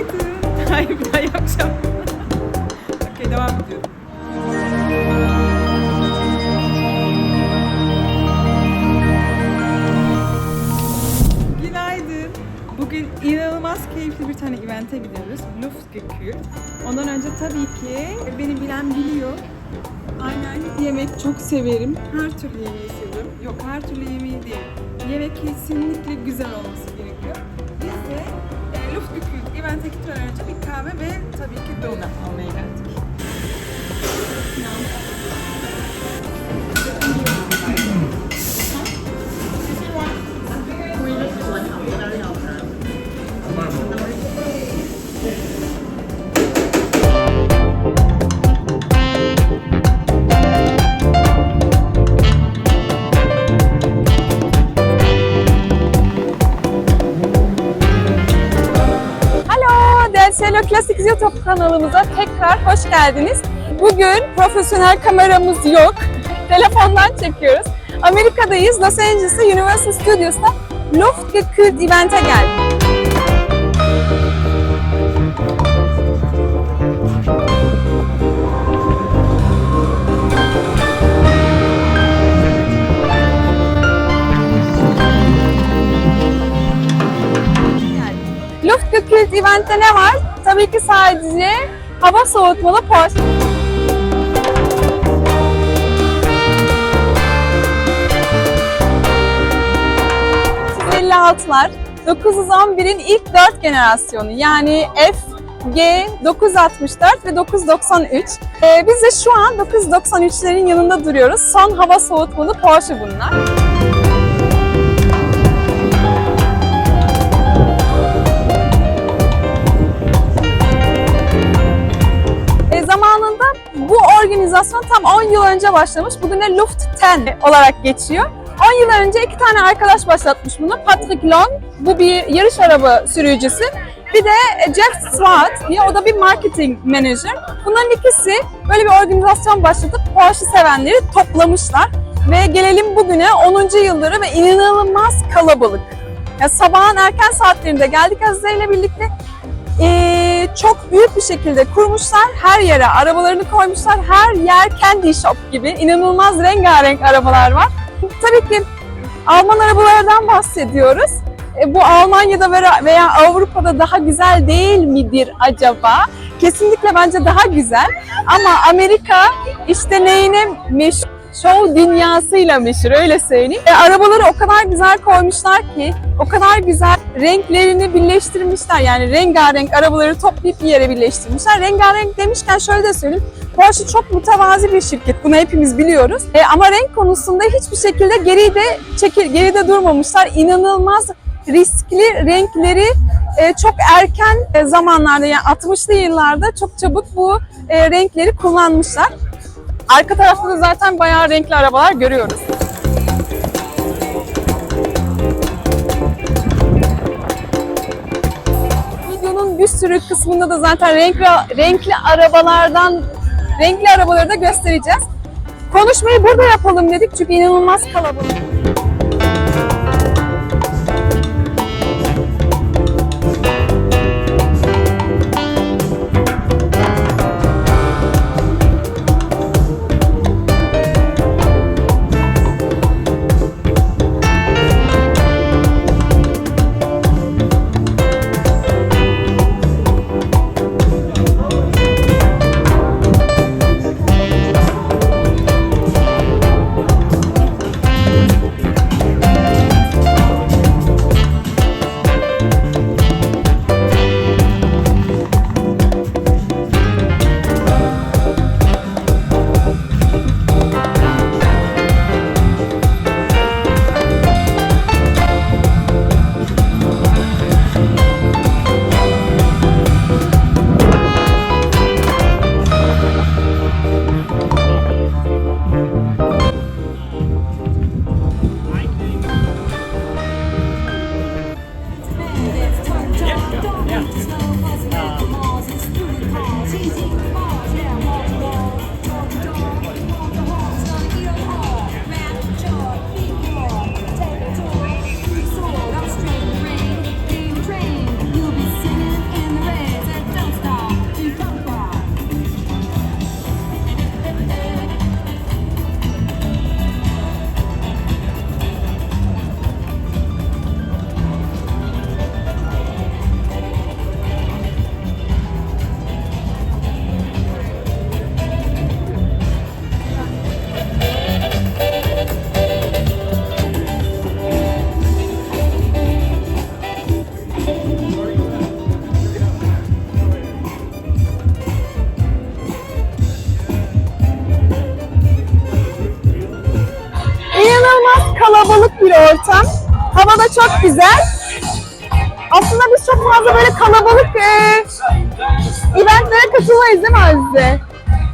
Günaydın. Hayır bir daha. Okey devam ediyorum. Günaydın. Bugün inanılmaz keyifli bir tane event'e gidiyoruz. Luftgekühl. Ondan önce tabii ki beni bilen biliyor. Aynen yemek çok severim. Her türlü yemeği seviyorum. Yok her türlü yemeği değil. Yemek kesinlikle güzel olması gerekiyor. Luftgekühl event'e gitmeden önce bir kahve ve tabii ki donut almaya geldik. Kanalımıza tekrar hoş geldiniz. Bugün profesyonel kameramız yok. Telefondan çekiyoruz. Amerika'dayız. Los Angeles'ta Universal Studios'ta Luftgekühlt event'e geldik. Luftgekühlt event'te ne var? Tabii ki sadece hava soğutmalı Porsche. 956'lar 911'in ilk 4 generasyonu yani F, G, 964 ve 993. Ee, biz de şu an 993'lerin yanında duruyoruz. Son hava soğutmalı Porsche bunlar. Organizasyon tam 10 yıl önce başlamış. Bugün de Luft 10 olarak geçiyor. 10 yıl önce iki tane arkadaş başlatmış bunu. Patrick Long, bu bir yarış araba sürücüsü. Bir de Jeff Swart diye, o da bir marketing manager. Bunların ikisi böyle bir organizasyon başlatıp Porsche sevenleri toplamışlar. Ve gelelim bugüne 10. yılları ve inanılmaz kalabalık. Ya sabahın erken saatlerinde geldik Azize ile birlikte. Ee, çok büyük bir şekilde kurmuşlar. Her yere arabalarını koymuşlar. Her yer candy shop gibi. inanılmaz rengarenk arabalar var. Tabii ki Alman arabalardan bahsediyoruz. E, bu Almanya'da veya Avrupa'da daha güzel değil midir acaba? Kesinlikle bence daha güzel. Ama Amerika işte neyine meşhur? Show dünyasıyla meşhur öyle söyleyeyim. E, arabaları o kadar güzel koymuşlar ki, o kadar güzel renklerini birleştirmişler. Yani rengarenk arabaları toplayıp bir yere birleştirmişler. Rengarenk demişken şöyle de söyleyeyim. Porsche çok mütevazi bir şirket. Bunu hepimiz biliyoruz. E, ama renk konusunda hiçbir şekilde geride çekil, geride durmamışlar. İnanılmaz riskli renkleri e, çok erken e, zamanlarda yani 60'lı yıllarda çok çabuk bu e, renkleri kullanmışlar. Arka tarafta da zaten bayağı renkli arabalar görüyoruz. Videonun bir sürü kısmında da zaten renkli, renkli arabalardan renkli arabaları da göstereceğiz. Konuşmayı burada yapalım dedik çünkü inanılmaz kalabalık. Crazy. Hava da çok güzel. Aslında biz çok fazla böyle kalabalık e, eventlere katılmayız değil mi Azize?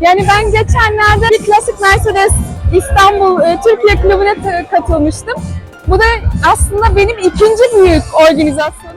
Yani ben geçenlerde bir klasik Mercedes İstanbul e, Türkiye Kulübü'ne katılmıştım. Bu da aslında benim ikinci büyük organizasyonum.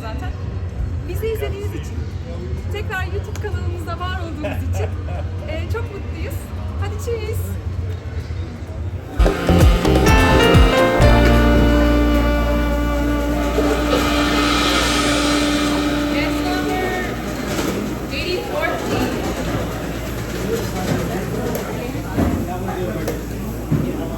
Zaten. Bizi izlediğiniz için, tekrar YouTube kanalımızda var olduğunuz için e, çok mutluyuz. Hadi cheers!